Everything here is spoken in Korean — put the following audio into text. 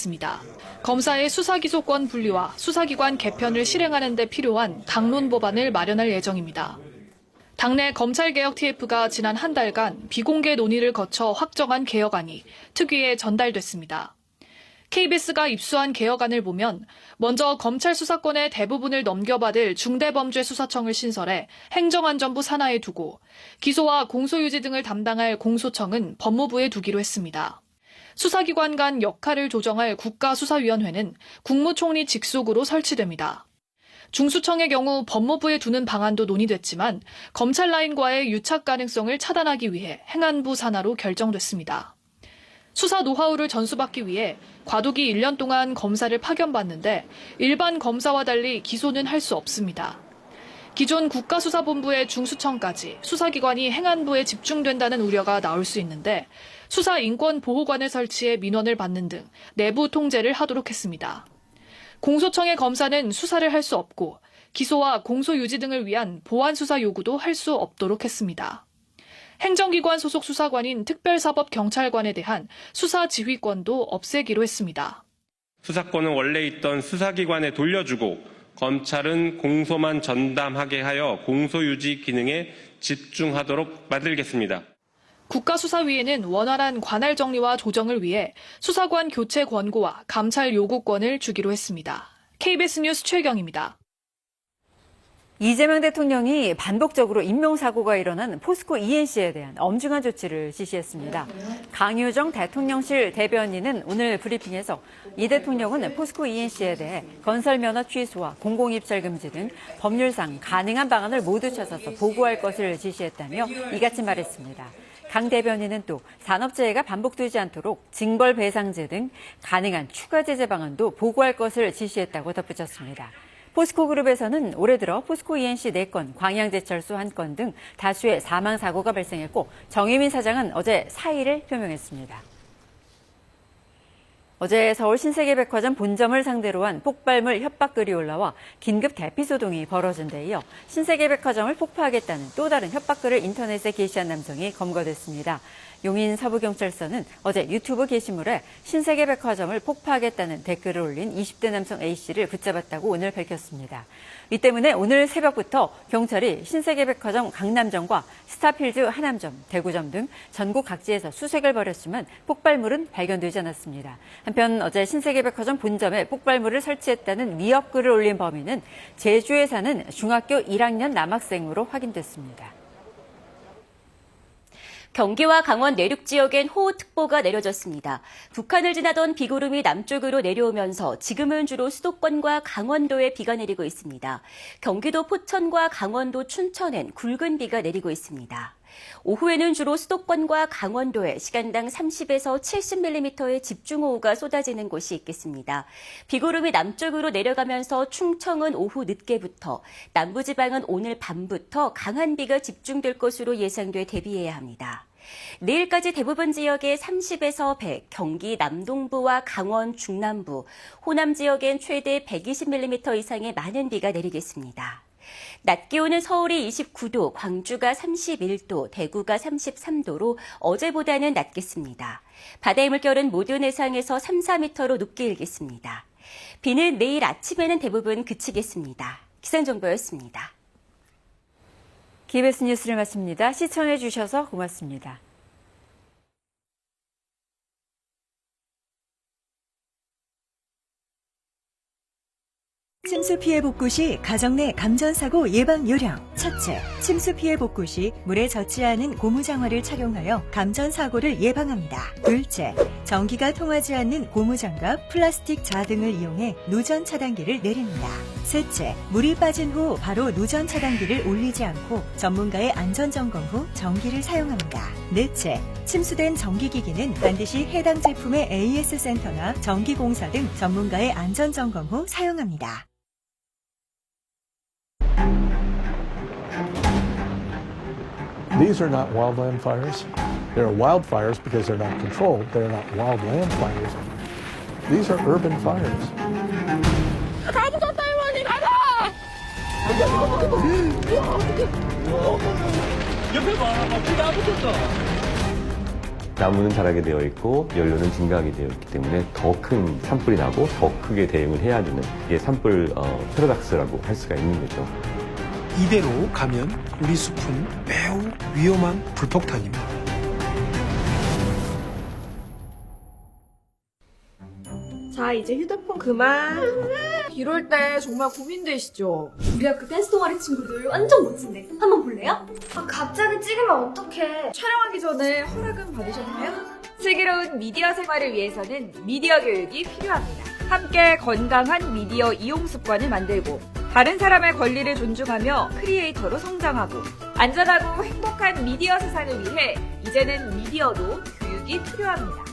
했습니다. 검사의 수사기소권 분리와 수사기관 개편을 실행하는 데 필요한 당론 법안을 마련할 예정입니다. 당내 검찰개혁 TF가 지난 한 달간 비공개 논의를 거쳐 확정한 개혁안이 특위에 전달됐습니다. KBS가 입수한 개혁안을 보면 먼저 검찰 수사권의 대부분을 넘겨받을 중대범죄수사청을 신설해 행정안전부 산하에 두고 기소와 공소유지 등을 담당할 공소청은 법무부에 두기로 했습니다. 수사기관 간 역할을 조정할 국가수사위원회는 국무총리 직속으로 설치됩니다. 중수청의 경우 법무부에 두는 방안도 논의됐지만 검찰 라인과의 유착 가능성을 차단하기 위해 행안부 산하로 결정됐습니다. 수사 노하우를 전수받기 위해 과도기 1년 동안 검사를 파견받는데 일반 검사와 달리 기소는 할 수 없습니다. 기존 국가수사본부의 중수청까지 수사기관이 행안부에 집중된다는 우려가 나올 수 있는데 수사 인권 보호관을 설치해 민원을 받는 등 내부 통제를 하도록 했습니다. 공소청의 검사는 수사를 할 수 없고 기소와 공소 유지 등을 위한 보완 수사 요구도 할 수 없도록 했습니다. 행정기관 소속 수사관인 특별사법경찰관에 대한 수사 지휘권도 없애기로 했습니다. 수사권은 원래 있던 수사기관에 돌려주고 검찰은 공소만 전담하게 하여 공소유지 기능에 집중하도록 만들겠습니다. 국가수사위에는 원활한 관할 정리와 조정을 위해 수사관 교체 권고와 감찰 요구권을 주기로 했습니다. KBS 뉴스 최경입니다. 이재명 대통령이 반복적으로 인명사고가 일어난 포스코 ENC에 대한 엄중한 조치를 지시했습니다. 강효정 대통령실 대변인은 오늘 브리핑에서 이 대통령은 포스코 ENC에 대해 건설 면허 취소와 공공입찰 금지 등 법률상 가능한 방안을 모두 찾아서 보고할 것을 지시했다며 이같이 말했습니다. 강 대변인은 또 산업재해가 반복되지 않도록 징벌 배상제 등 가능한 추가 제재 방안도 보고할 것을 지시했다고 덧붙였습니다. 포스코 그룹에서는 올해 들어 포스코 ENC 4건, 광양제철소 1건 등 다수의 사망 사고가 발생했고 정유민 사장은 어제 사의를 표명했습니다. 어제 서울 신세계백화점 본점을 상대로 한 폭발물 협박글이 올라와 긴급 대피 소동이 벌어진 데 이어 신세계백화점을 폭파하겠다는 또 다른 협박글을 인터넷에 게시한 남성이 검거됐습니다. 용인 서부경찰서는 어제 유튜브 게시물에 신세계 백화점을 폭파하겠다는 댓글을 올린 20대 남성 A씨를 붙잡았다고 오늘 밝혔습니다. 이 때문에 오늘 새벽부터 경찰이 신세계 백화점 강남점과 스타필드 하남점, 대구점 등 전국 각지에서 수색을 벌였지만 폭발물은 발견되지 않았습니다. 한편 어제 신세계 백화점 본점에 폭발물을 설치했다는 위협글을 올린 범인은 제주에 사는 중학교 1학년 남학생으로 확인됐습니다. 경기와 강원 내륙 지역엔 호우특보가 내려졌습니다. 북한을 지나던 비구름이 남쪽으로 내려오면서 지금은 주로 수도권과 강원도에 비가 내리고 있습니다. 경기도 포천과 강원도 춘천엔 굵은 비가 내리고 있습니다. 오후에는 주로 수도권과 강원도에 시간당 30에서 70mm의 집중호우가 쏟아지는 곳이 있겠습니다. 비구름이 남쪽으로 내려가면서 충청은 오후 늦게부터, 남부지방은 오늘 밤부터 강한 비가 집중될 것으로 예상돼 대비해야 합니다. 내일까지 대부분 지역에 30에서 100, 경기 남동부와 강원 중남부, 호남 지역엔 최대 120mm 이상의 많은 비가 내리겠습니다. 낮 기온은 서울이 29도, 광주가 31도, 대구가 33도로 어제보다는 낮겠습니다. 바다의 물결은 모든 해상에서 3, 4m로 높게 일겠습니다. 비는 내일 아침에는 대부분 그치겠습니다. 기상정보였습니다. KBS 뉴스를 마칩니다. 시청해 주셔서 고맙습니다. 침수 피해 복구 시 가정 내 감전사고 예방 요령. 첫째, 침수 피해 복구 시 물에 젖지 않은 고무장화를 착용하여 감전사고를 예방합니다. 둘째, 전기가 통하지 않는 고무장갑, 플라스틱 자 등을 이용해 누전 차단기를 내립니다. 셋째, 물이 빠진 후 바로 누전 차단기를 올리지 않고 전문가의 안전 점검 후 전기를 사용합니다. 넷째, 침수된 전기기기는 반드시 해당 제품의 AS 센터나 전기공사 등 전문가의 안전 점검 후 사용합니다. These are not wildland fires. They're wildfires because they're not controlled. They're not wildland fires. These are urban fires. 다 붙었다 할머니 가자! 옆에 봐, 다 붙었어. 나무는 자라게 되어 있고 연료는 증가하게 되어 있기 때문에 더 큰 산불이 나고 더 크게 대응을 해야 되는 이게 산불 어, 패러닥스라고 할 수가 있는 거죠. 이대로 가면 우리 숲은 매우 위험한 불폭탄입니다. 자, 이제 휴대폰 그만. 이럴 때 정말 고민되시죠? 우리 학교 댄스 동아리 친구들 완전 멋진데 한번 볼래요? 아, 갑자기 찍으면 어떡해. 촬영하기 전에 허락은 받으셨나요? 슬기로운 미디어 생활을 위해서는 미디어 교육이 필요합니다. 함께 건강한 미디어 이용 습관을 만들고 다른 사람의 권리를 존중하며 크리에이터로 성장하고 안전하고 행복한 미디어 세상을 위해 이제는 미디어도 교육이 필요합니다.